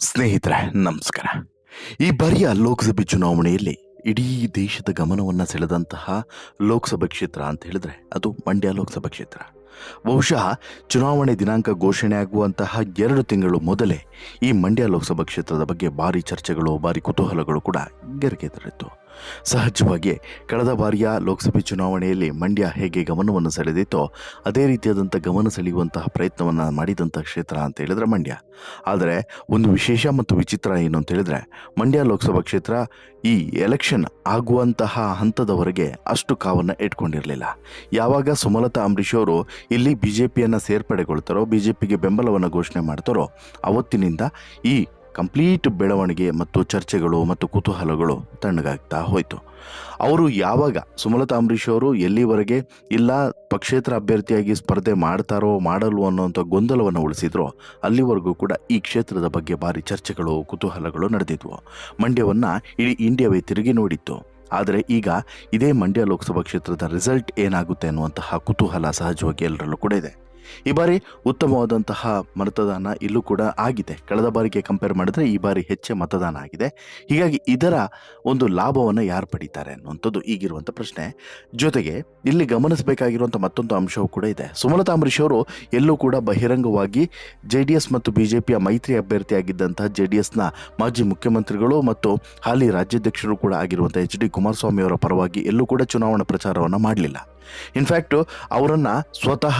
ಸ್ನೇಹಿತರೆ, ನಮಸ್ಕಾರ. ಈ ಬಾರಿಯ ಲೋಕಸಭೆ ಚುನಾವಣೆಯಲ್ಲಿ ಇಡೀ ದೇಶದ ಗಮನವನ್ನು ಸೆಳೆದಂತಹ ಲೋಕಸಭಾ ಕ್ಷೇತ್ರ ಅಂತ ಹೇಳಿದ್ರೆ ಅದು ಮಂಡ್ಯ ಲೋಕಸಭಾ ಕ್ಷೇತ್ರ. ಬಹುಶಃ ಚುನಾವಣೆ ದಿನಾಂಕ ಘೋಷಣೆ ಆಗುವಂತಹ ಎರಡು ತಿಂಗಳು ಮೊದಲೇ ಈ ಮಂಡ್ಯ ಲೋಕಸಭಾ ಕ್ಷೇತ್ರದ ಬಗ್ಗೆ ಭಾರಿ ಚರ್ಚೆಗಳು, ಭಾರಿ ಕುತೂಹಲಗಳು ಕೂಡ ಗೆರಗೆದರಿತ್ತು ಸಹಜವಾಗಿ ಕಳೆದ ಬಾರಿಯ ಲೋಕಸಭೆ ಚುನಾವಣೆಯಲ್ಲಿ ಮಂಡ್ಯ ಹೇಗೆ ಗಮನವನ್ನು ಸೆಳೆದಿತ್ತೋ ಅದೇ ರೀತಿಯಾದಂಥ ಗಮನ ಸೆಳೆಯುವಂತಹ ಪ್ರಯತ್ನವನ್ನು ಮಾಡಿದಂಥ ಕ್ಷೇತ್ರ ಅಂತ ಹೇಳಿದ್ರೆ ಮಂಡ್ಯ. ಆದರೆ ಒಂದು ವಿಶೇಷ ಮತ್ತು ವಿಚಿತ್ರ ಏನು ಅಂತ ಹೇಳಿದ್ರೆ ಮಂಡ್ಯ ಲೋಕಸಭಾ ಕ್ಷೇತ್ರ ಈ ಎಲೆಕ್ಷನ್ ಆಗುವಂತಹ ಹಂತದವರೆಗೆ ಅಷ್ಟು ಕಾವನ್ನು ಇಟ್ಕೊಂಡಿರಲಿಲ್ಲ. ಯಾವಾಗ ಸುಮಲತಾ ಅಂಬರೀಷ್ ಅವರು ಇಲ್ಲಿ ಬಿ ಜೆ ಪಿಯನ್ನು ಸೇರ್ಪಡೆಗೊಳ್ತಾರೋ ಬಿ ಜೆ ಪಿಗೆ ಬೆಂಬಲವನ್ನು ಘೋಷಣೆ ಮಾಡ್ತಾರೋ, ಅವತ್ತಿನಿಂದ ಈ ಕಂಪ್ಲೀಟ್ ಬೆಳವಣಿಗೆ ಮತ್ತು ಚರ್ಚೆಗಳು ಮತ್ತು ಕುತೂಹಲಗಳು ತಣ್ಣಗಾಗ್ತಾ ಹೋಯಿತು. ಅವರು ಯಾವಾಗ ಸುಮಲತಾ ಅಂಬರೀಷ್ ಅವರು ಎಲ್ಲಿವರೆಗೆ ಇಲ್ಲ ಪಕ್ಷೇತರ ಅಭ್ಯರ್ಥಿಯಾಗಿ ಸ್ಪರ್ಧೆ ಮಾಡ್ತಾರೋ ಮಾಡಲ್ವೋ ಅನ್ನೋಂಥ ಗೊಂದಲವನ್ನು ಉಳಿಸಿದ್ರೋ ಅಲ್ಲಿವರೆಗೂ ಕೂಡ ಈ ಕ್ಷೇತ್ರದ ಬಗ್ಗೆ ಭಾರಿ ಚರ್ಚೆಗಳು, ಕುತೂಹಲಗಳು ನಡೆದಿದ್ವು. ಮಂಡ್ಯವನ್ನು ಇಡೀ ಇಂಡಿಯಾವೇ ತಿರುಗಿ ನೋಡಿತ್ತು. ಆದರೆ ಈಗ ಇದೇ ಮಂಡ್ಯ ಲೋಕಸಭಾ ಕ್ಷೇತ್ರದ ರಿಸಲ್ಟ್ ಏನಾಗುತ್ತೆ ಅನ್ನುವಂತಹ ಕುತೂಹಲ ಸಹಜವಾಗಿ ಎಲ್ಲರಲ್ಲೂ ಕೂಡ ಇದೆ. ಈ ಬಾರಿ ಉತ್ತಮವಾದಂತಹ ಮತದಾನ ಇಲ್ಲೂ ಕೂಡ ಆಗಿದೆ. ಕಳೆದ ಬಾರಿಗೆ ಕಂಪೇರ್ ಮಾಡಿದ್ರೆ ಈ ಬಾರಿ ಹೆಚ್ಚೆ ಮತದಾನ ಆಗಿದೆ. ಹೀಗಾಗಿ ಇದರ ಒಂದು ಲಾಭವನ್ನು ಯಾರು ಪಡೀತಾರೆ ಅನ್ನುವಂಥದ್ದು ಈಗಿರುವಂಥ ಪ್ರಶ್ನೆ. ಜೊತೆಗೆ ಇಲ್ಲಿ ಗಮನಿಸಬೇಕಾಗಿರುವಂಥ ಮತ್ತೊಂದು ಅಂಶವೂ ಕೂಡ ಇದೆ. ಸುಮಲತಾ ಅಂಬರೀಷ್ ಅವರು ಎಲ್ಲೂ ಕೂಡ ಬಹಿರಂಗವಾಗಿ ಜೆ ಡಿ ಎಸ್ ಮತ್ತು ಬಿ ಜೆ ಪಿಯ ಮೈತ್ರಿ ಅಭ್ಯರ್ಥಿಯಾಗಿದ್ದಂತಹ ಜೆ ಡಿ ಎಸ್ನ ಮಾಜಿ ಮುಖ್ಯಮಂತ್ರಿಗಳು ಮತ್ತು ಹಾಲಿ ರಾಜ್ಯಾಧ್ಯಕ್ಷರು ಕೂಡ ಆಗಿರುವಂಥ ಎಚ್ ಡಿ ಕುಮಾರಸ್ವಾಮಿ ಅವರ ಪರವಾಗಿ ಎಲ್ಲೂ ಕೂಡ ಚುನಾವಣಾ ಪ್ರಚಾರವನ್ನು ಮಾಡಲಿಲ್ಲ. ಇನ್ಫ್ಯಾಕ್ಟ್ ಅವರನ್ನು ಸ್ವತಃ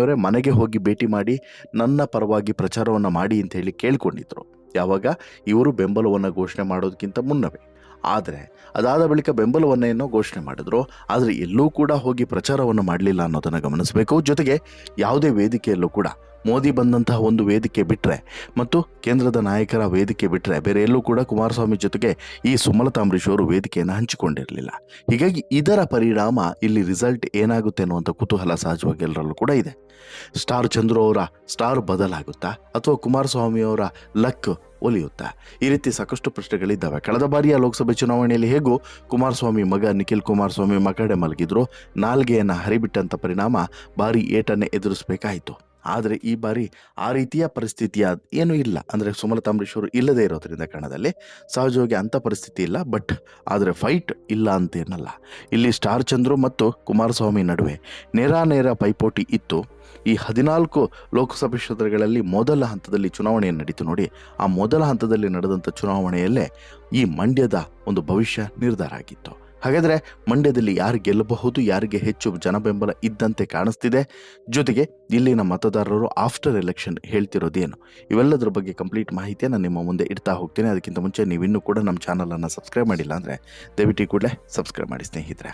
ಕುಮಾರಸ್ವಾಮಿಯವರೇ ಮನೆಗೆ ಹೋಗಿ ಭೇಟಿ ಮಾಡಿ, ನನ್ನ ಪರವಾಗಿ ಪ್ರಚಾರವನ್ನು ಮಾಡಿ ಅಂತ ಹೇಳಿ ಕೇಳಿಕೊಂಡಿದ್ದರು ಯಾವಾಗ? ಇವರು ಬೆಂಬಲವನ್ನು ಘೋಷಣೆ ಮಾಡೋದಕ್ಕಿಂತ ಮುನ್ನವೇ. ಆದರೆ, ಅದಾದ ಬಳಿಕ ಬೆಂಬಲವನ್ನು ಏನೋ ಘೋಷಣೆ ಮಾಡಿದ್ರು. ಆದರೆ ಎಲ್ಲೂ ಕೂಡ ಹೋಗಿ ಪ್ರಚಾರವನ್ನು ಮಾಡಲಿಲ್ಲ ಅನ್ನೋದನ್ನು ಗಮನಿಸಬೇಕು. ಜೊತೆಗೆ, ಯಾವುದೇ ವೇದಿಕೆಯಲ್ಲೂ ಕೂಡ ಮೋದಿ ಬಂದಂತಹ ಒಂದು ವೇದಿಕೆ ಬಿಟ್ಟರೆ ಮತ್ತು ಕೇಂದ್ರದ ನಾಯಕರ ವೇದಿಕೆ ಬಿಟ್ಟರೆ ಬೇರೆ ಎಲ್ಲೂ ಕೂಡ ಕುಮಾರಸ್ವಾಮಿ ಜೊತೆಗೆ ಈ ಸುಮಲತಾ ಅಂಬರೀಷ್ ಅವರು ವೇದಿಕೆಯನ್ನು ಹಂಚಿಕೊಂಡಿರಲಿಲ್ಲ. ಹೀಗಾಗಿ ಇದರ ಪರಿಣಾಮ ಇಲ್ಲಿ ರಿಸಲ್ಟ್ ಏನಾಗುತ್ತೆ ಅನ್ನುವಂಥ ಕುತೂಹಲ ಸಹಜವಾಗಿ ಎಲ್ಲರಲ್ಲೂ ಕೂಡ ಇದೆ. ಸ್ಟಾರ್ ಚಂದ್ರು ಅವರ ಸ್ಟಾರ್ ಬದಲಾಗುತ್ತಾ ಅಥವಾ ಕುಮಾರಸ್ವಾಮಿ ಅವರ ಲಕ್ ಒಲಿಯುತ್ತಾ? ಈ ರೀತಿ ಸಾಕಷ್ಟು ಪ್ರಶ್ನೆಗಳಿದ್ದಾವೆ. ಕಳೆದ ಬಾರಿಯ ಲೋಕಸಭೆ ಚುನಾವಣೆಯಲ್ಲಿ ಹೇಗೂ ಕುಮಾರಸ್ವಾಮಿ ಮಗ ನಿಖಿಲ್ ಕುಮಾರಸ್ವಾಮಿ ಮಕಡೆ ಮಲಗಿದ್ರು. ನಾಲ್ಗೆಯನ್ನು ಹರಿಬಿಟ್ಟಂಥ ಪರಿಣಾಮ ಭಾರಿ ಏಟನ್ನೇ ಎದುರಿಸಬೇಕಾಯಿತು. ಆದರೆ ಈ ಬಾರಿ ಆ ರೀತಿಯ ಪರಿಸ್ಥಿತಿಯ ಏನೂ ಇಲ್ಲ. ಅಂದರೆ ಸುಮಲತಾ ಅವರು ಇಲ್ಲದೇ ಇರೋದ್ರಿಂದ ಕಾರಣದಲ್ಲಿ ಸಹಜವಾಗಿ ಅಂಥ ಪರಿಸ್ಥಿತಿ ಇಲ್ಲ. ಬಟ್ ಆದರೆ ಫೈಟ್ ಇಲ್ಲ ಅಂತೇನಲ್ಲ ಇಲ್ಲಿ ಸ್ಟಾರ್ ಚಂದ್ರು ಮತ್ತು ಕುಮಾರಸ್ವಾಮಿ ನಡುವೆ ನೇರ ನೇರ ಪೈಪೋಟಿ ಇತ್ತು. ಈ ಹದಿನಾಲ್ಕು ಲೋಕಸಭೆ ಕ್ಷೇತ್ರಗಳಲ್ಲಿ ಮೊದಲ ಹಂತದಲ್ಲಿ ಚುನಾವಣೆ ನಡೀತು ನೋಡಿ, ಆ ಮೊದಲ ಹಂತದಲ್ಲಿ ನಡೆದಂಥ ಚುನಾವಣೆಯಲ್ಲೇ ಈ ಮಂಡ್ಯದ ಒಂದು ಭವಿಷ್ಯ ನಿರ್ಧಾರ ಆಗಿತ್ತು. ಹಾಗಾದರೆ ಮಂಡ್ಯದಲ್ಲಿ ಯಾರು ಗೆಲ್ಲಬಹುದು, ಯಾರಿಗೆ ಹೆಚ್ಚು ಜನಬೆಂಬಲ ಇದ್ದಂತೆ ಕಾಣಿಸ್ತಿದೆ? ಜೊತೆಗೆ ಇಲ್ಲಿನ ಮತದಾರರು ಆಫ್ಟರ್ ಎಲೆಕ್ಷನ್ ಹೇಳ್ತಿರೋದೇನು? ಇವೆಲ್ಲದರ ಬಗ್ಗೆ ಕಂಪ್ಲೀಟ್ ಮಾಹಿತಿಯನ್ನು ನಿಮ್ಮ ಮುಂದೆ ಇಡ್ತಾ ಹೋಗ್ತೀನಿ. ಅದಕ್ಕಿಂತ ಮುಂಚೆ ನೀವಿನ್ನೂ ಕೂಡ ನಮ್ಮ ಚಾನಲನ್ನು ಸಬ್ಸ್ಕ್ರೈಬ್ ಮಾಡಿಲ್ಲ ಅಂದರೆ ದಯವಿಟ್ಟು ಕೂಡಲೇ ಸಬ್ಸ್ಕ್ರೈಬ್ ಮಾಡಿ ಸ್ನೇಹಿತರೆ.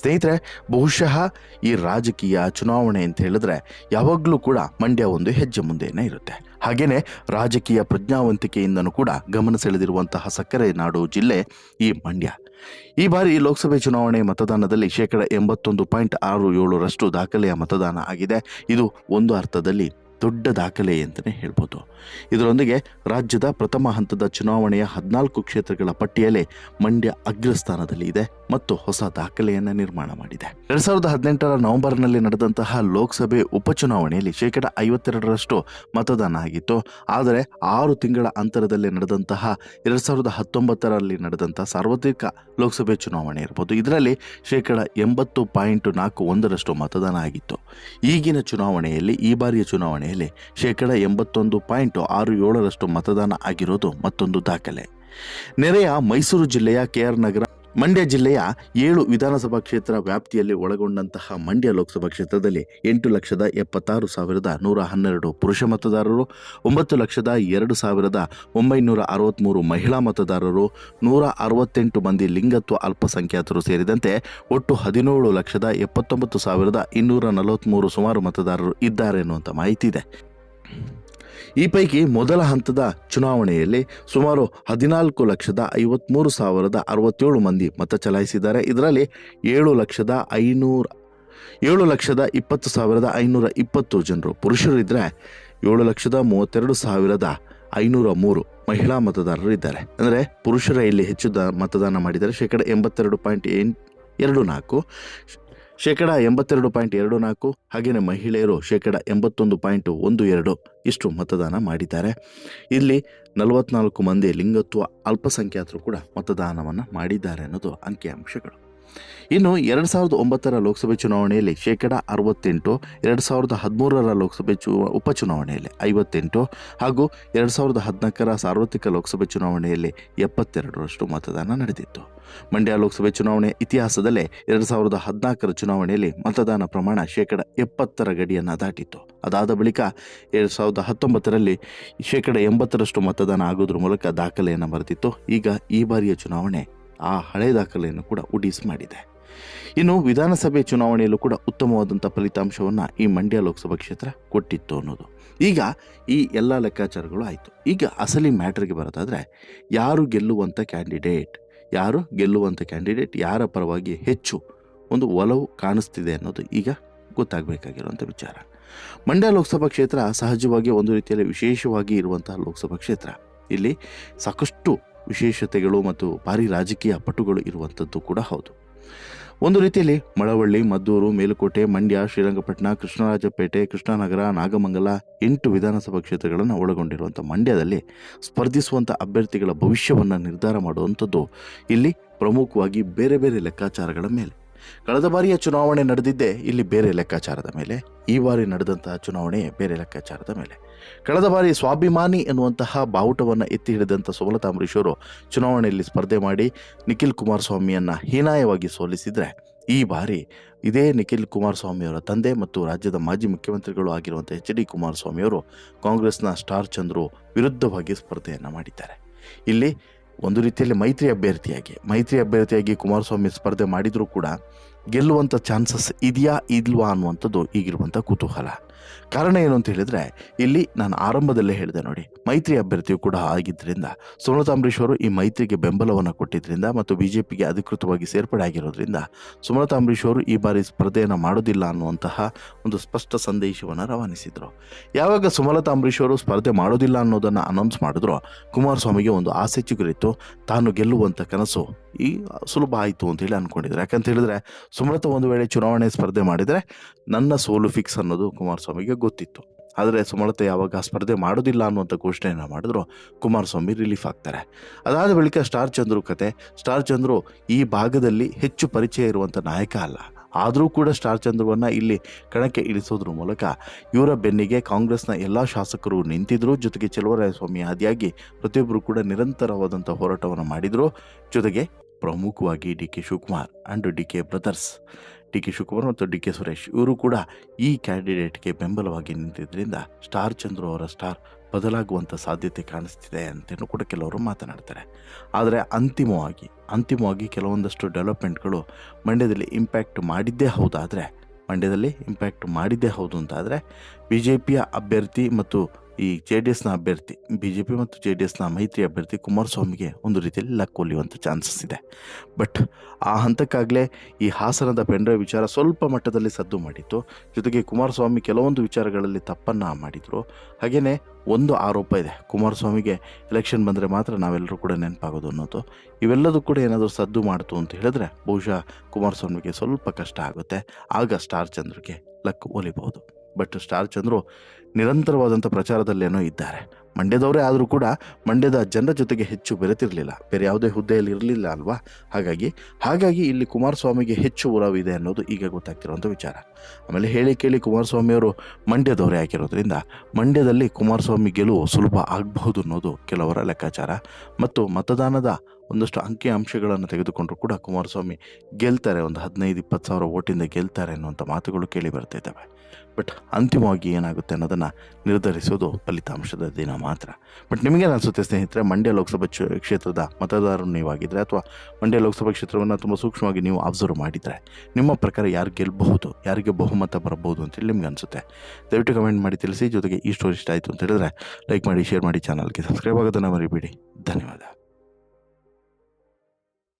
ಸ್ನೇಹಿತರೆ, ಬಹುಶಃ ಈ ರಾಜಕೀಯ ಚುನಾವಣೆ ಅಂತ ಹೇಳಿದ್ರೆ ಯಾವಾಗಲೂ ಕೂಡ ಮಂಡ್ಯ ಒಂದು ಹೆಜ್ಜೆ ಮುಂದೆಯೇ ಇರುತ್ತೆ. ಹಾಗೆಯೇ ರಾಜಕೀಯ ಪ್ರಜ್ಞಾವಂತಿಕೆಯಿಂದನೂ ಕೂಡ ಗಮನ ಸೆಳೆದಿರುವಂತಹ ಸಕ್ಕರೆ ನಾಡು ಜಿಲ್ಲೆ ಈ ಮಂಡ್ಯ. ಈ ಬಾರಿ ಲೋಕಸಭೆ ಚುನಾವಣೆ ಮತದಾನದಲ್ಲಿ ಶೇಕಡ ಎಂಬತ್ತೊಂದು ಪಾಯಿಂಟ್ ಆರು ಏಳರಷ್ಟು ದಾಖಲೆಯ ಮತದಾನ ಆಗಿದೆ. ಇದು ಒಂದು ಅರ್ಥದಲ್ಲಿ ದೊಡ್ಡ ದಾಖಲೆ ಅಂತಲೇ ಹೇಳ್ಬೋದು. ಇದರೊಂದಿಗೆ ರಾಜ್ಯದ ಪ್ರಥಮ ಹಂತದ ಚುನಾವಣೆಯ ಹದಿನಾಲ್ಕು ಕ್ಷೇತ್ರಗಳ ಪಟ್ಟಿಯಲ್ಲಿ ಮಂಡ್ಯ ಅಗ್ರಸ್ಥಾನದಲ್ಲಿ ಇದೆ ಮತ್ತು ಹೊಸ ದಾಖಲೆಯನ್ನು ನಿರ್ಮಾಣ ಮಾಡಿದೆ. ಎರಡ್ ಸಾವಿರದ ಹದಿನೆಂಟರ ನವೆಂಬರ್ನಲ್ಲಿ ನಡೆದಂತಹ ಲೋಕಸಭೆ ಉಪಚುನಾವಣೆಯಲ್ಲಿ ಶೇಕಡ ಐವತ್ತೆರಡರಷ್ಟು ಮತದಾನ ಆಗಿತ್ತು. ಆದರೆ ಆರು ತಿಂಗಳ ಅಂತರದಲ್ಲಿ ನಡೆದಂತಹ ಎರಡ್ ಸಾವಿರದ ಹತ್ತೊಂಬತ್ತರಲ್ಲಿ ನಡೆದಂತಹ ಸಾರ್ವತ್ರಿಕ ಲೋಕಸಭೆ ಚುನಾವಣೆ ಇರ್ಬೋದು. ಇದರಲ್ಲಿ ಶೇಕಡ ಎಂಬತ್ತು ಪಾಯಿಂಟ್ ನಾಲ್ಕು ಒಂದರಷ್ಟು ಮತದಾನ ಆಗಿತ್ತು. ಈಗಿನ ಚುನಾವಣೆಯಲ್ಲಿ ಈ ಬಾರಿಯ ಚುನಾವಣೆಯಲ್ಲಿ ಶೇಕಡ ಎಂಬತ್ತೊಂದು ಪಾಯಿಂಟ್ ಆರು ಏಳರಷ್ಟು ಮತದಾನ ಆಗಿರೋದು ಮತ್ತೊಂದು ದಾಖಲೆ. ನೆರೆಯ ಮೈಸೂರು ಜಿಲ್ಲೆಯ ಕೆಆರ್ ನಗರ ಮಂಡ್ಯ ಜಿಲ್ಲೆಯ ಏಳು ವಿಧಾನಸಭಾ ಕ್ಷೇತ್ರ ವ್ಯಾಪ್ತಿಯಲ್ಲಿ ಒಳಗೊಂಡಂತಹ ಮಂಡ್ಯ ಲೋಕಸಭಾ ಕ್ಷೇತ್ರದಲ್ಲಿ ಎಂಟು ಲಕ್ಷದ ಎಪ್ಪತ್ತಾರು ಸಾವಿರದ ನೂರ ಹನ್ನೆರಡು ಪುರುಷ ಮತದಾರರು, ಒಂಬತ್ತು ಲಕ್ಷದ ಎರಡು ಸಾವಿರದ ಒಂಬೈನೂರ ಅರವತ್ತ್ಮೂರು ಮಹಿಳಾ ಮತದಾರರು, ನೂರ ಅರವತ್ತೆಂಟು ಮಂದಿ ಲಿಂಗತ್ವ ಅಲ್ಪಸಂಖ್ಯಾತರು ಸೇರಿದಂತೆ ಒಟ್ಟು ಹದಿನೇಳು ಲಕ್ಷದ ಎಪ್ಪತ್ತೊಂಬತ್ತು ಸಾವಿರದ ಇನ್ನೂರ ನಲವತ್ತ್ಮೂರು ಸುಮಾರು ಮತದಾರರು ಇದ್ದಾರೆ ಎನ್ನುವಂಥ ಮಾಹಿತಿ ಇದೆ. ಈ ಪೈಕಿ ಮೊದಲ ಹಂತದ ಚುನಾವಣೆಯಲ್ಲಿ ಸುಮಾರು ಹದಿನಾಲ್ಕು ಲಕ್ಷದ ಐವತ್ತ್ಮೂರು ಸಾವಿರದ ಅರವತ್ತೇಳು ಮಂದಿ ಮತ ಚಲಾಯಿಸಿದ್ದಾರೆ. ಇದರಲ್ಲಿ ಏಳು ಲಕ್ಷದ ಐನೂರ, ಏಳು ಲಕ್ಷದ ಇಪ್ಪತ್ತು ಸಾವಿರದ ಐನೂರ ಇಪ್ಪತ್ತು ಜನರು ಪುರುಷರಿದ್ದರೆ ಏಳು ಲಕ್ಷದ ಮೂವತ್ತೆರಡು ಸಾವಿರದ ಐನೂರ ಮೂರು ಮಹಿಳಾ ಮತದಾರರು ಇದ್ದಾರೆ. ಅಂದರೆ ಪುರುಷರ ಇಲ್ಲಿ ಹೆಚ್ಚು ಮತದಾನ ಮಾಡಿದರೆ ಶೇಕಡ ಎಂಬತ್ತೆರಡು ಪಾಯಿಂಟ್ ಎಂಟು ಎರಡು ನಾಲ್ಕು ಶೇಕಡ ಎಂಬತ್ತೆರಡು ಪಾಯಿಂಟ್ ಎರಡು ನಾಲ್ಕು ಹಾಗೆಯೇ ಮಹಿಳೆಯರು ಶೇಕಡ ಎಂಬತ್ತೊಂದು ಪಾಯಿಂಟ್ ಒಂದು ಎರಡು ಇಷ್ಟು ಮತದಾನ ಮಾಡಿದ್ದಾರೆ. ಇಲ್ಲಿ ನಲವತ್ನಾಲ್ಕು ಮಂದಿ ಲಿಂಗತ್ವ ಅಲ್ಪಸಂಖ್ಯಾತರು ಕೂಡ ಮತದಾನವನ್ನು ಮಾಡಿದ್ದಾರೆ ಅನ್ನೋದು ಅಂಕಿಅಂಶಗಳು. ಇನ್ನು ಎರಡು ಸಾವಿರದ ಒಂಬತ್ತರ ಲೋಕಸಭೆ ಚುನಾವಣೆಯಲ್ಲಿ ಶೇಕಡ ಅರವತ್ತೆಂಟು, ಎರಡು ಸಾವಿರದ ಹದಿಮೂರರ ಲೋಕಸಭೆ ಚು, ಉಪಚುನಾವಣೆಯಲ್ಲಿ ಐವತ್ತೆಂಟು ಹಾಗೂ ಎರಡು ಸಾವಿರದ ಹದಿನಾಲ್ಕರ ಸಾರ್ವತ್ರಿಕ ಲೋಕಸಭೆ ಚುನಾವಣೆಯಲ್ಲಿ ಎಪ್ಪತ್ತೆರಡರಷ್ಟು ಮತದಾನ ನಡೆದಿತ್ತು. ಮಂಡ್ಯ ಲೋಕಸಭೆ ಚುನಾವಣೆ ಇತಿಹಾಸದಲ್ಲೇ ಎರಡು ಸಾವಿರದ ಹದಿನಾಲ್ಕರ ಚುನಾವಣೆಯಲ್ಲಿ ಮತದಾನ ಪ್ರಮಾಣ ಶೇಕಡ ಎಪ್ಪತ್ತರ ಗಡಿಯನ್ನು ದಾಟಿತ್ತು. ಅದಾದ ಬಳಿಕ ಎರಡು ಸಾವಿರದ ಹತ್ತೊಂಬತ್ತರಲ್ಲಿ ಶೇಕಡ ಎಂಬತ್ತರಷ್ಟು ಮತದಾನ ಆಗೋದ್ರ ಮೂಲಕ ದಾಖಲೆಯನ್ನು ಬರೆದಿತ್ತು. ಈಗ ಈ ಬಾರಿಯ ಚುನಾವಣೆ ಆ ಹಳೆ ದಾಖಲೆಯನ್ನು ಕೂಡ ಉಡೀಸ್ ಮಾಡಿದೆ. ಇನ್ನು ವಿಧಾನಸಭೆ ಚುನಾವಣೆಯಲ್ಲೂ ಕೂಡ ಉತ್ತಮವಾದಂಥ ಫಲಿತಾಂಶವನ್ನು ಈ ಮಂಡ್ಯ ಲೋಕಸಭಾ ಕ್ಷೇತ್ರ ಕೊಟ್ಟಿತ್ತು ಅನ್ನೋದು. ಈಗ ಈ ಎಲ್ಲ ಲೆಕ್ಕಾಚಾರಗಳು ಆಯಿತು. ಈಗ ಅಸಲಿ ಮ್ಯಾಟ್ರಿಗೆ ಬರೋದಾದರೆ ಯಾರು ಗೆಲ್ಲುವಂಥ ಕ್ಯಾಂಡಿಡೇಟ್, ಯಾರು ಗೆಲ್ಲುವಂಥ ಕ್ಯಾಂಡಿಡೇಟ್ ಯಾರ ಪರವಾಗಿ ಹೆಚ್ಚು ಒಂದು ಒಲವು ಕಾಣಿಸ್ತಿದೆ ಅನ್ನೋದು ಈಗ ಗೊತ್ತಾಗಬೇಕಾಗಿರುವಂಥ ವಿಚಾರ. ಮಂಡ್ಯ ಲೋಕಸಭಾ ಕ್ಷೇತ್ರ ಸಹಜವಾಗಿ ಒಂದು ರೀತಿಯಲ್ಲಿ ವಿಶೇಷವಾಗಿ ಇರುವಂತಹ ಲೋಕಸಭಾ ಕ್ಷೇತ್ರ. ಇಲ್ಲಿ ಸಾಕಷ್ಟು ವಿಶೇಷತೆಗಳು ಮತ್ತು ಭಾರಿ ರಾಜಕೀಯ ಪಟುಗಳು ಇರುವಂಥದ್ದು ಕೂಡ ಹೌದು. ಒಂದು ರೀತಿಯಲ್ಲಿ ಮಳವಳ್ಳಿ, ಮದ್ದೂರು, ಮೇಲುಕೋಟೆ, ಮಂಡ್ಯ, ಶ್ರೀರಂಗಪಟ್ಟಣ, ಕೃಷ್ಣರಾಜಪೇಟೆ, ಕೃಷ್ಣನಗರ, ನಾಗಮಂಗಲ ಎಂಟು ವಿಧಾನಸಭಾ ಕ್ಷೇತ್ರಗಳನ್ನು ಒಳಗೊಂಡಿರುವಂಥ ಮಂಡ್ಯದಲ್ಲಿ ಸ್ಪರ್ಧಿಸುವಂಥ ಅಭ್ಯರ್ಥಿಗಳ ಭವಿಷ್ಯವನ್ನು ನಿರ್ಧಾರ ಮಾಡುವಂಥದ್ದು ಇಲ್ಲಿ ಪ್ರಮುಖವಾಗಿ ಬೇರೆ ಬೇರೆ ಲೆಕ್ಕಾಚಾರಗಳ ಮೇಲೆ. ಕಳೆದ ಬಾರಿಯ ಚುನಾವಣೆ ನಡೆದಿದ್ದೇ ಇಲ್ಲಿ ಬೇರೆ ಲೆಕ್ಕಾಚಾರದ ಮೇಲೆ, ಈ ಬಾರಿ ನಡೆದಂತಹ ಚುನಾವಣೆ ಬೇರೆ ಲೆಕ್ಕಾಚಾರದ ಮೇಲೆ. ಕಳೆದ ಬಾರಿ ಸ್ವಾಭಿಮಾನಿ ಎನ್ನುವಂತಹ ಬಾವುಟವನ್ನು ಎತ್ತಿ ಹಿಡಿದಂಥ ಸುಮಲತಾ ಅಂಬರೀಷರು ಚುನಾವಣೆಯಲ್ಲಿ ಸ್ಪರ್ಧೆ ಮಾಡಿ ನಿಖಿಲ್ ಕುಮಾರಸ್ವಾಮಿಯನ್ನು ಹೀನಾಯವಾಗಿ ಸೋಲಿಸಿದರೆ, ಈ ಬಾರಿ ಇದೇ ನಿಖಿಲ್ ಕುಮಾರಸ್ವಾಮಿಯವರ ತಂದೆ ಮತ್ತು ರಾಜ್ಯದ ಮಾಜಿ ಮುಖ್ಯಮಂತ್ರಿಗಳು ಆಗಿರುವಂಥ ಎಚ್ ಡಿ ಕುಮಾರಸ್ವಾಮಿಯವರು ಕಾಂಗ್ರೆಸ್ನ ಸ್ಟಾರ್ ಚಂದ್ರು ವಿರುದ್ಧವಾಗಿ ಸ್ಪರ್ಧೆಯನ್ನು ಮಾಡಿದ್ದಾರೆ. ಇಲ್ಲಿ ಒಂದು ರೀತಿಯಲ್ಲಿ ಮೈತ್ರಿ ಅಭ್ಯರ್ಥಿಯಾಗಿ ಮೈತ್ರಿ ಅಭ್ಯರ್ಥಿಯಾಗಿ ಕುಮಾರಸ್ವಾಮಿ ಸ್ಪರ್ಧೆ ಮಾಡಿದರೂ ಕೂಡ ಗೆಲ್ಲುವಂಥ ಚಾನ್ಸಸ್ ಇದೆಯಾ, ಇಲ್ವಾ ಅನ್ನುವಂಥದ್ದು ಈಗಿರುವಂಥ ಕುತೂಹಲ. ಕಾರಣ ಏನು ಅಂತ ಹೇಳಿದರೆ, ಇಲ್ಲಿ ನಾನು ಆರಂಭದಲ್ಲೇ ಹೇಳಿದೆ ನೋಡಿ, ಮೈತ್ರಿ ಅಭ್ಯರ್ಥಿಯು ಕೂಡ ಆಗಿದ್ದರಿಂದ ಸುಮಲತಾ ಅಂಬರೀಶ್ ಅವರು ಈ ಮೈತ್ರಿಗೆ ಬೆಂಬಲವನ್ನು ಕೊಟ್ಟಿದ್ದರಿಂದ ಮತ್ತು ಬಿ ಜೆ ಪಿಗೆ ಅಧಿಕೃತವಾಗಿ ಸೇರ್ಪಡೆ ಆಗಿರೋದ್ರಿಂದ ಸುಮಲತಾ ಅಂಬರೀಶ್ ಅವರು ಈ ಬಾರಿ ಸ್ಪರ್ಧೆಯನ್ನು ಮಾಡೋದಿಲ್ಲ ಅನ್ನುವಂತಹ ಒಂದು ಸ್ಪಷ್ಟ ಸಂದೇಶವನ್ನು ರವಾನಿಸಿದರು. ಯಾವಾಗ ಸುಮಲತಾ ಅಂಬರೀಶ್ ಅವರು ಸ್ಪರ್ಧೆ ಮಾಡೋದಿಲ್ಲ ಅನ್ನೋದನ್ನು ಅನೌನ್ಸ್ ಮಾಡಿದ್ರು, ಕುಮಾರಸ್ವಾಮಿಗೆ ಒಂದು ಆಸೆ ಚಿಗುರಿತ್ತು, ತಾನು ಗೆಲ್ಲುವಂಥ ಕನಸು ಈ ಸುಲಭ ಆಯಿತು ಅಂತ ಹೇಳಿ ಅಂದ್ಕೊಂಡಿದ್ರು ಯಾಕಂತ ಹೇಳಿದ್ರೆ, ಸುಮಲತಾ ಒಂದು ವೇಳೆ ಚುನಾವಣೆ ಸ್ಪರ್ಧೆ ಮಾಡಿದರೆ ನನ್ನ ಸೋಲು ಫಿಕ್ಸ್ ಅನ್ನೋದು ಕುಮಾರಸ್ವಾಮಿಗೆ ಗೊತ್ತಿತ್ತು. ಆದರೆ ಸುಮಲತೆ ಯಾವಾಗ ಸ್ಪರ್ಧೆ ಮಾಡೋದಿಲ್ಲ ಅನ್ನುವಂಥ ಘೋಷಣೆಯನ್ನು ಮಾಡಿದ್ರು ಕುಮಾರಸ್ವಾಮಿ ರಿಲೀಫ್ ಆಗ್ತಾರೆ. ಅದಾದ ಬಳಿಕ ಸ್ಟಾರ್ ಚಂದ್ರು ಕತೆ, ಸ್ಟಾರ್ ಚಂದ್ರು ಈ ಭಾಗದಲ್ಲಿ ಹೆಚ್ಚು ಪರಿಚಯ ಇರುವಂಥ ನಾಯಕ ಅಲ್ಲ. ಆದರೂ ಕೂಡ ಸ್ಟಾರ್ ಚಂದ್ರವನ್ನು ಇಲ್ಲಿ ಕಣಕ್ಕೆ ಇಳಿಸೋದ್ರ ಮೂಲಕ ಇವರ ಬೆನ್ನಿಗೆ ಕಾಂಗ್ರೆಸ್ನ ಎಲ್ಲ ಶಾಸಕರು ನಿಂತಿದ್ರು. ಜೊತೆಗೆ ಸ್ವಾಮಿ ಆದಿಯಾಗಿ ಪ್ರತಿಯೊಬ್ಬರು ಕೂಡ ನಿರಂತರವಾದಂಥ ಹೋರಾಟವನ್ನು ಮಾಡಿದರು. ಜೊತೆಗೆ ಪ್ರಮುಖವಾಗಿ D K Shivakumar and D K brothers. D K Shivakumar ಮತ್ತು ಡಿ ಕೆ ಸುರೇಶ್ ಇವರು ಕೂಡ ಈ ಕ್ಯಾಂಡಿಡೇಟ್ಗೆ ಬೆಂಬಲವಾಗಿ ನಿಂತಿದ್ದರಿಂದ ಸ್ಟಾರ್ ಚಂದ್ರು ಅವರ ಸ್ಟಾರ್ ಬದಲಾಗುವಂಥ ಸಾಧ್ಯತೆ ಕಾಣಿಸ್ತಿದೆ ಅಂತಲೂ ಕೂಡ ಕೆಲವರು ಮಾತನಾಡ್ತಾರೆ. ಆದರೆ ಅಂತಿಮವಾಗಿ ಅಂತಿಮವಾಗಿ ಕೆಲವೊಂದಷ್ಟು ಡೆವಲಪ್ಮೆಂಟ್ಗಳು ಮಂಡ್ಯದಲ್ಲಿ ಇಂಪ್ಯಾಕ್ಟ್ ಮಾಡಿದ್ದೇ ಹೌದಾದರೆ, ಮಂಡ್ಯದಲ್ಲಿ ಇಂಪ್ಯಾಕ್ಟ್ ಮಾಡಿದ್ದೇ ಹೌದು ಅಂತಾದರೆ ಬಿ ಜೆ ಪಿಯ ಅಭ್ಯರ್ಥಿ ಮತ್ತು ಈ ಜೆ ಡಿ ಎಸ್ನ ಅಭ್ಯರ್ಥಿ, ಬಿ ಜೆ ಪಿ ಮತ್ತು ಜೆ ಡಿ ಎಸ್ನ ಮೈತ್ರಿ ಅಭ್ಯರ್ಥಿ ಕುಮಾರಸ್ವಾಮಿಗೆ ಒಂದು ರೀತಿಯಲ್ಲಿ ಲಕ್ ಹೊಲಿಯುವಂಥ ಚಾನ್ಸಸ್ ಇದೆ. ಬಟ್ ಆ ಹಂತಕ್ಕಾಗಲೇ ಈ ಹಾಸನದ ಪೆಂಡ್ರೈವ್ ವಿಚಾರ ಸ್ವಲ್ಪ ಮಟ್ಟದಲ್ಲಿ ಸದ್ದು ಮಾಡಿತ್ತು. ಜೊತೆಗೆ ಕುಮಾರಸ್ವಾಮಿ ಕೆಲವೊಂದು ವಿಚಾರಗಳಲ್ಲಿ ತಪ್ಪನ್ನು ಮಾಡಿದರು. ಹಾಗೆಯೇ ಒಂದು ಆರೋಪ ಇದೆ. ಕುಮಾರಸ್ವಾಮಿಗೆ ಎಲೆಕ್ಷನ್ ಬಂದರೆ ಮಾತ್ರ ನಾವೆಲ್ಲರೂ ಕೂಡ ನೆನಪಾಗೋದು ಅನ್ನೋದು. ಇವೆಲ್ಲದೂ ಕೂಡ ಏನಾದರೂ ಸದ್ದು ಮಾಡ್ತು ಅಂತ ಹೇಳಿದ್ರೆ ಬಹುಶಃ ಕುಮಾರಸ್ವಾಮಿಗೆ ಸ್ವಲ್ಪ ಕಷ್ಟ ಆಗುತ್ತೆ. ಆಗ ಸ್ಟಾರ್ ಚಂದ್ರಗೆ ಲಕ್ ಒಲಿಬಹುದು. ಬಟ್ ಸ್ಟಾರ್ ಚಂದ್ರು ನಿರಂತರವಾದಂಥ ಪ್ರಚಾರದಲ್ಲೇನೋ ಇದ್ದಾರೆ. ಮಂಡ್ಯದವರೇ ಆದರೂ ಕೂಡ ಮಂಡ್ಯದ ಜನರ ಜೊತೆಗೆ ಹೆಚ್ಚು ಬೆರೆತಿರಲಿಲ್ಲ. ಬೇರೆ ಯಾವುದೇ ಹುದ್ದೆಯಲ್ಲಿ ಇರಲಿಲ್ಲ ಅಲ್ವಾ? ಹಾಗಾಗಿ ಹಾಗಾಗಿ ಇಲ್ಲಿ ಕುಮಾರಸ್ವಾಮಿಗೆ ಹೆಚ್ಚು ಉರವಿದೆ ಅನ್ನೋದು ಈಗ ಗೊತ್ತಾಗ್ತಿರುವಂಥ ವಿಚಾರ. ಆಮೇಲೆ ಹೇಳಿ ಕೇಳಿ ಕುಮಾರಸ್ವಾಮಿಯವರು ಮಂಡ್ಯದವರೇ ಆಗಿರೋದ್ರಿಂದ ಮಂಡ್ಯದಲ್ಲಿ ಕುಮಾರಸ್ವಾಮಿ ಗೆಲುವು ಸುಲಭ ಆಗಬಹುದು ಅನ್ನೋದು ಕೆಲವರ ಲೆಕ್ಕಾಚಾರ. ಮತ್ತು ಮತದಾನದ ಒಂದಷ್ಟು ಅಂಕಿ ಅಂಶಗಳನ್ನು ತೆಗೆದುಕೊಂಡರೂ ಕೂಡ ಕುಮಾರಸ್ವಾಮಿ ಗೆಲ್ತಾರೆ. ಒಂದು ಹದಿನೈದು, ಇಪ್ಪತ್ತು ಸಾವಿರ ಓಟಿಂದ ಗೆಲ್ತಾರೆ ಅನ್ನುವಂಥ ಮಾತುಗಳು ಕೇಳಿ ಬರ್ತಿದ್ದಾವೆ ಬಟ್ ಅಂತಿಮವಾಗಿ ಏನಾಗುತ್ತೆ ಅನ್ನೋದನ್ನು ನಿರ್ಧರಿಸೋದು ಫಲಿತಾಂಶದ ದಿನ ಮಾತ್ರ. ಬಟ್ ನಿಮಗೇನು ಅನಿಸುತ್ತೆ ಸ್ನೇಹಿತರೆ, ಮಂಡ್ಯ ಲೋಕಸಭಾ ಕ್ಷೇತ್ರದ ಮತದಾರರು ನೀವಾಗಿದ್ದರೆ ಅಥವಾ ಮಂಡ್ಯ ಲೋಕಸಭಾ ಕ್ಷೇತ್ರವನ್ನು ತುಂಬ ಸೂಕ್ಷ್ಮವಾಗಿ ನೀವು ಅಬ್ಸರ್ವ್ ಮಾಡಿದರೆ ನಿಮ್ಮ ಪ್ರಕಾರ ಯಾರು ಗೆಲ್ಲಬಹುದು ಯಾರಿಗೆ ಬಹುಮತ ಬರಬಹುದು ಅಂತೇಳಿ ನಿಮ್ಗೆ ಅನಿಸುತ್ತೆ. ದಯವಿಟ್ಟು ಕಮೆಂಟ್ ಮಾಡಿ ತಿಳಿಸಿ, ಜೊತೆಗೆ ಈ ಸ್ಟೋರಿ ಇಷ್ಟ ಆಯಿತು ಅಂತ ಹೇಳಿದ್ರೆ ಲೈಕ್ ಮಾಡಿ ಶೇರ್ ಮಾಡಿ ಚಾನಲ್ಗೆ ಸಬ್ಸ್ಕ್ರೈಬ್ ಆಗೋದನ್ನು ಮರಿಬೇಡಿ. ಧನ್ಯವಾದ.